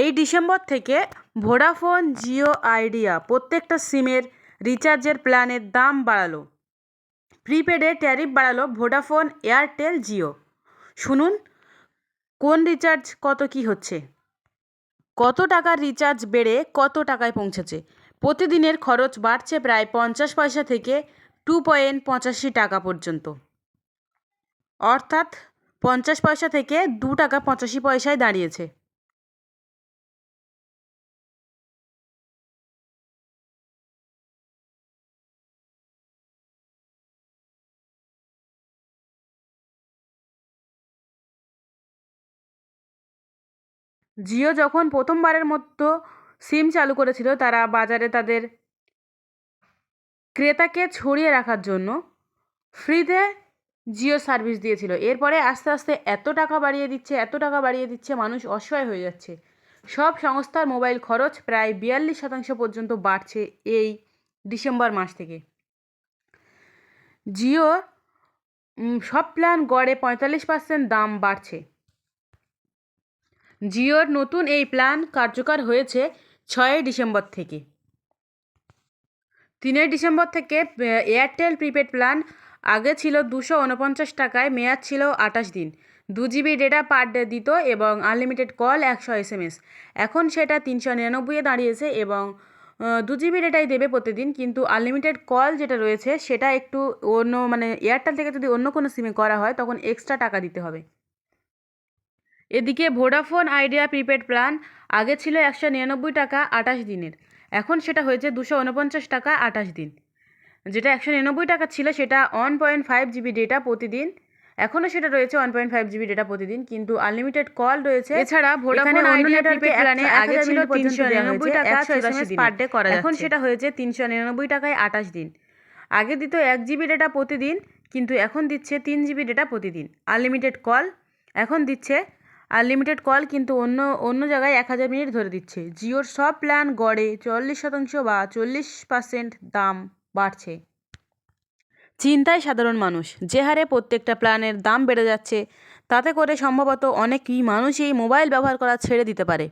এই ডিসেম্বর থেকে Vodafone Jio idea প্রত্যেকটা সিমের রিচার্জের প্ল্যানের দাম বাড়ালো। প্রিপেডে ট্যারিফ বাড়ালো ভোডাফোন, এয়ারটেল, জিও। শুনুন, কোন রিচার্জ কত কী হচ্ছে? কত টাকার রিচার্জ বেড়ে কত টাকায় পৌঁছেছে? প্রতিদিনের খরচ বাড়ছে প্রায় পঞ্চাশ পয়সা থেকে টু পয়েন্ট পঁচাশি টাকা পর্যন্ত। অর্থাৎ পঞ্চাশ পয়সা থেকে দু টাকা পঁচাশি পয়সায় দাঁড়িয়েছে। জিও যখন প্রথমবারের মতো সিম চালু করেছিল, তারা বাজারে তাদের ক্রেতাকে ছড়িয়ে রাখার জন্য ফ্রিতে জিও সার্ভিস দিয়েছিল। এরপরে আস্তে আস্তে এত টাকা বাড়িয়ে দিচ্ছে, এত টাকা বাড়িয়ে দিচ্ছে, মানুষ অসহায় হয়ে যাচ্ছে। সব সংস্থার মোবাইল খরচ প্রায় বিয়াল্লিশ শতাংশ পর্যন্ত বাড়ছে এই ডিসেম্বর মাস থেকে। জিও সব প্ল্যান গড়ে পঁয়তাল্লিশ পার্সেন্ট দাম বাড়ছে। জিওর নতুন এই প্ল্যান কার্যকর হয়েছে ছয়ই ডিসেম্বর থেকে। তিনই ডিসেম্বর থেকে এয়ারটেল প্রিপেড প্ল্যান আগে ছিল দুশো উনপঞ্চাশ টাকায়, মেয়াদ ছিল আঠাশ দিন। দু জিবি ডেটা পার ডে দিত এবং আনলিমিটেড কল একশো এস এম এস এখন সেটা তিনশো নিরানব্বইয়ে দাঁড়িয়েছে এবং দু জিবি ডেটাই দেবে প্রতিদিন, কিন্তু আনলিমিটেড কল যেটা রয়েছে সেটা একটু অন্য মানে এয়ারটেল থেকে যদি অন্য কোনো সিমে করা হয়, তখন এক্সট্রা টাকা দিতে হবে। এদিকে ভোডাফোন আইডিয়া প্রিপেড প্ল্যান আগে ছিল একশো নিরানব্বই টাকা আঠাশ দিনের। এখন সেটা হয়েছে দুশো উনপঞ্চাশ টাকা আঠাশ দিন। যেটা একশো নিরানব্বই টাকা ছিল সেটা one point five GB data প্রতিদিন। এখনও সেটা রয়েছে one point five GB data প্রতিদিন কিন্তু আনলিমিটেড কল রয়েছে। এছাড়া ভোডাফোন আইডিয়া প্রিপেড প্ল্যানে আগে ছিল তিনশো নিরানব্বই টাকা পার ডে করা এখন সেটা হয়েছে তিনশো নিরানব্বই টাকায় আঠাশ দিন। আগে দিত এক জিবি ডেটা প্রতিদিন কিন্তু এখন দিচ্ছে তিন জিবি ডেটা প্রতিদিন। আনলিমিটেড কল এখন দিচ্ছে আনলিমিটেড কল কিন্তু অন্য অন্য জায়গায় এক হাজার মিনিট ধরে দিচ্ছে। জিওর সব প্ল্যান গড়ে চল্লিশ শতাংশ বা চল্লিশ পার্সেন্ট দাম বাড়ছে। চিন্তায় সাধারণ মানুষ, যে হারে প্রত্যেকটা প্ল্যানের দাম বেড়ে যাচ্ছে, তাতে করে সম্ভবত অনেকই মানুষই মোবাইল ব্যবহার করা ছেড়ে দিতে পারে।